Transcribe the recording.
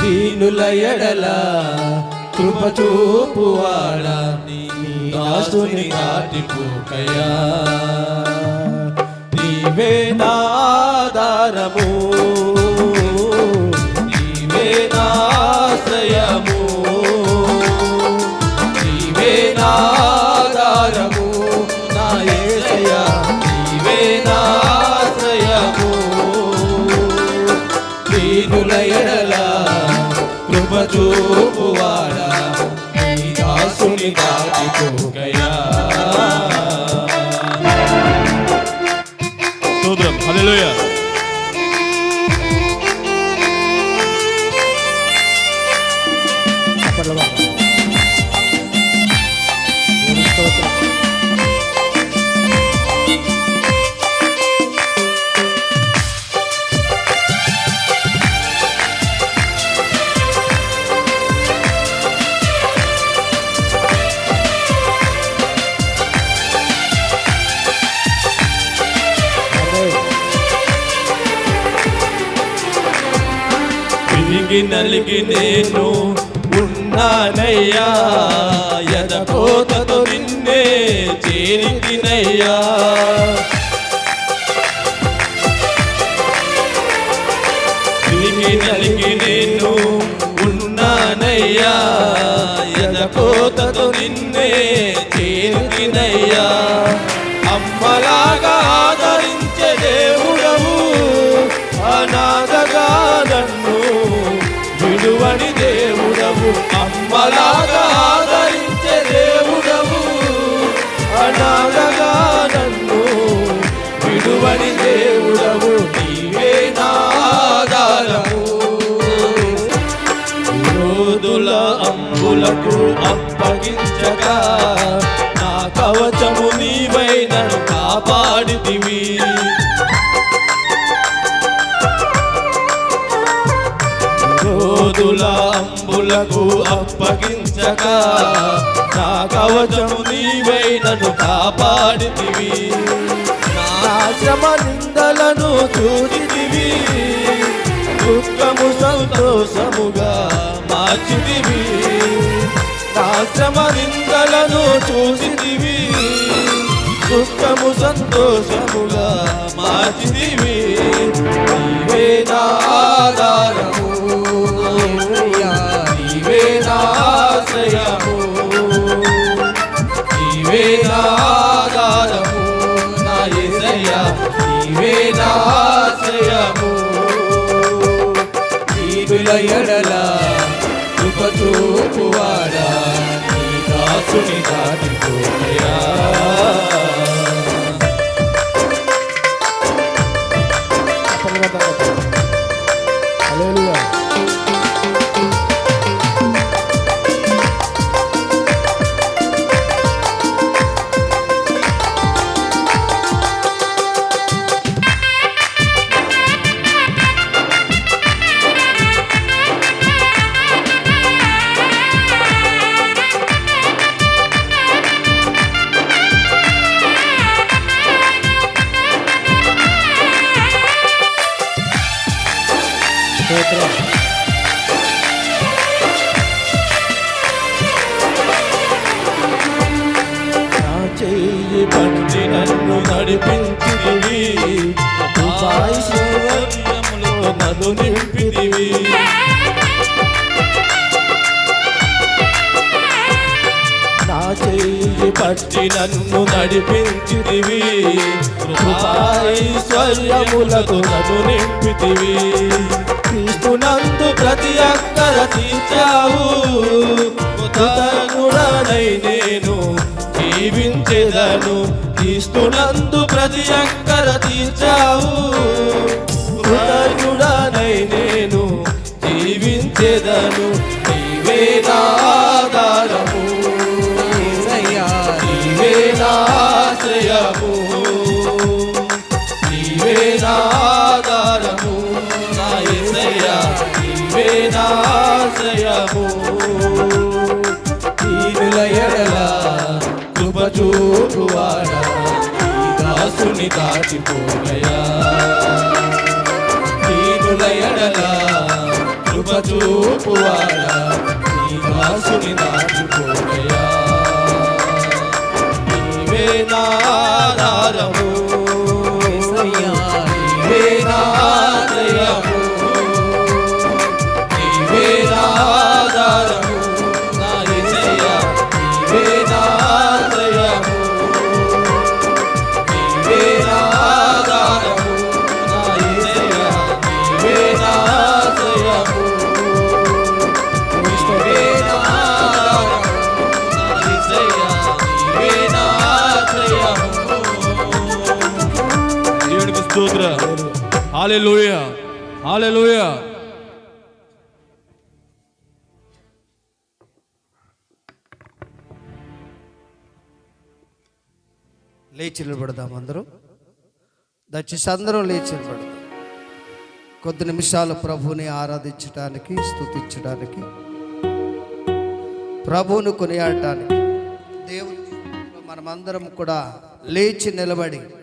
దీనుల ఎడల కృప చూపువాడా నీ దాసుని దాటిపోకయా నీవే నాదారము నీవే నాశ్రయము నీవే నాదారము నా యేసయ్యా నీవే నాశ్రయము దీనుల ఎడల చూపువాడా? నీ దాసుని దాటిపోకయా స్తోత్రం నలిగి నలిగి నేను ఉన్నానయ్యా. ఎదకోతతో నిన్నే చేరికినయ్యా నలిగి నలిగి నేను ఉన్నానయ్యా. ఎదకోతతో నిన్నే అమ్మలాగా ఆదరించే దేవుడవు. అనాథగా నన్ను విడువని దేవుడవు. నీవే నాదారము రోజుల అంబులకు అప్పగించగా నా కవచము నీవై నన్ను కాపాడితివి. అంబులకు అప్పగించక నా కవచము నీవై నన్ను కాపాడితివి. నా శ్రమ నిందలను చూచితివి దుఃఖము సంతోషముగా మార్చితివి. నా శ్రమ నిందలను చూసితివి దుఃఖము సంతోషముగా మార్చితివి. నీవే జీవుల ఎడల కృప చూపువాడా నీ దాసుని దాటిపోయా పట్టి నన్ను నడిపించితివి. నన్ను నింపితివి. నా చెయ్యి పట్టి నన్ను నడిపించితివి. ఐశ్వర్యములతో నన్ను నింపితివి. క్రీస్తునందు ప్రతి అక్కర తీర్చావు ఆశ్రయము నీవే నాదారము నా ఎసయ నీవే నా ఆశ్రయము. ఎడల కృప చూపువాడా ఈ దాసుని దాటిపోయా దీనుల ఎడల కృప చూపువాడా నీ దాసుని దాటిపోయా నీవే స్తోత్ర. హాలే లోయ హాలే లోయ లేచి నిలబడదాం అందరూ. దయచేసి అందరం లేచి నిలబడదాం. కొద్ది నిమిషాలు ప్రభువుని ఆరాధించడానికి స్తుతించడానికి ప్రభువును కొనియాడటానికి దేవుని మనమందరం కూడా లేచి నిలబడి